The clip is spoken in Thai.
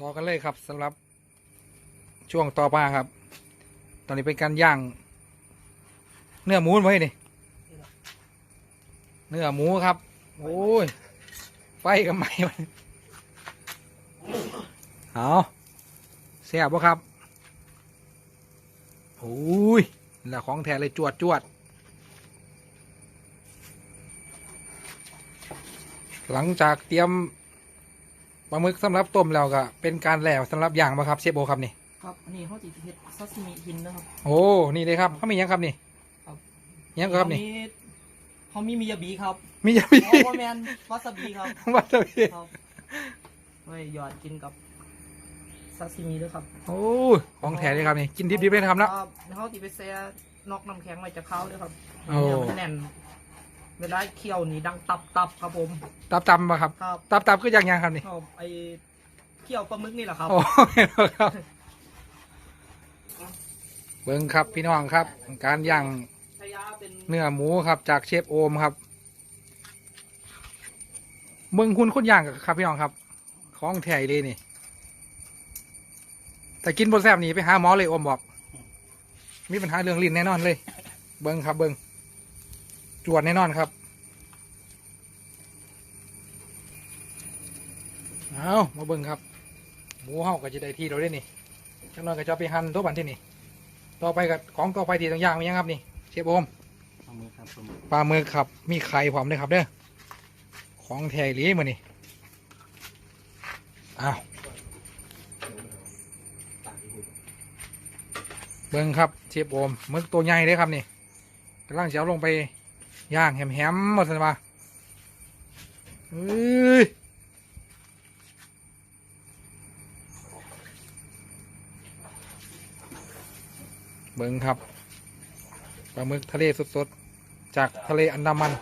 ต่อกันเลยครับสำหรับช่วงต่อมาครับ ตอนนี้เป็นการย่าง เนื้อหมูไว้นี่เนื้อหมูครับ โอ้ยไฟกับไหม้มันเอาแซ่บปะครับโอ้ยนี่แหละของแท้เลยจวดจวด หลังจากเตรียม ปลาหมึกสำหรับต้มแล้วก็เป็นการแล้วสำหรับย่างมาครับเชฟโบครับนี่ ครับอันนี้เขาจิเฮ็ดซาซิมิหินนะครับ โอ้นี่เลยครับเขามีหยังครับนี่ครับ หยังครับนี่ เขามีมิยาบิครับมีหยังมี โอเวอร์แมนวาซาบิครับวาซาบิครับไว้หยอดกินกับซาซิมิด้วยครับโอ้ยของแท้เลยครับนี่กินดิบๆเลยนะครับเนาะครับแล้วเขาติไปแซ่นอกน้ำแข็งไว้จะเข้าด้วยครับโอ้ เนื้อมันแน่น เวลาเคี่ยวนี่ดังตับตับๆครับผม ตับตำปะครับ ครับตับตับก็ยังยังครับนี่ครับไอเคี่ยวปลาหมึกนี่แหละครับ โอ้เห็นแล้วครับ เบิ้งครับพี่น้องครับ การย่างชายาเป็นเนื้อหมูครับจากเชฟโอมครับเบิ้งคุณคนย่างครับพี่น้องครับ ของแท้เลยนี่ แต่กินบนแซบหนีไปหาหมอเลยโอมบอก มีปัญหาเรื่องลิ้นแน่นอนเลย เบิ้งครับเบิ้ง จวดแน่นอนครับ เอามาเบิ้งครับ หมูเฮาก็จะได้ที่เราได้นี่จังน้อยก็จะเอาไปหั่นตัวบันที่นี่ ต่อไปกับของต่อไปที่ต้องย่างมีหยังครับนี่ เชฟโอมปลาหมึกครับปลาหมึกปลาหมึกครับ มีไข่พร้อมด้วยครับเด้อ ของแท้อีหลีมือนี่อ้าวเบิ้งครับเชฟโอมหมึกตัวใหญ่เลยครับนี่กำลังจะเอาลงไป ย่างแหมๆหมดสิมาเฮ้ยเบิ้งครับปลาหมึกทะเลสดๆ จากทะเลอันดามัน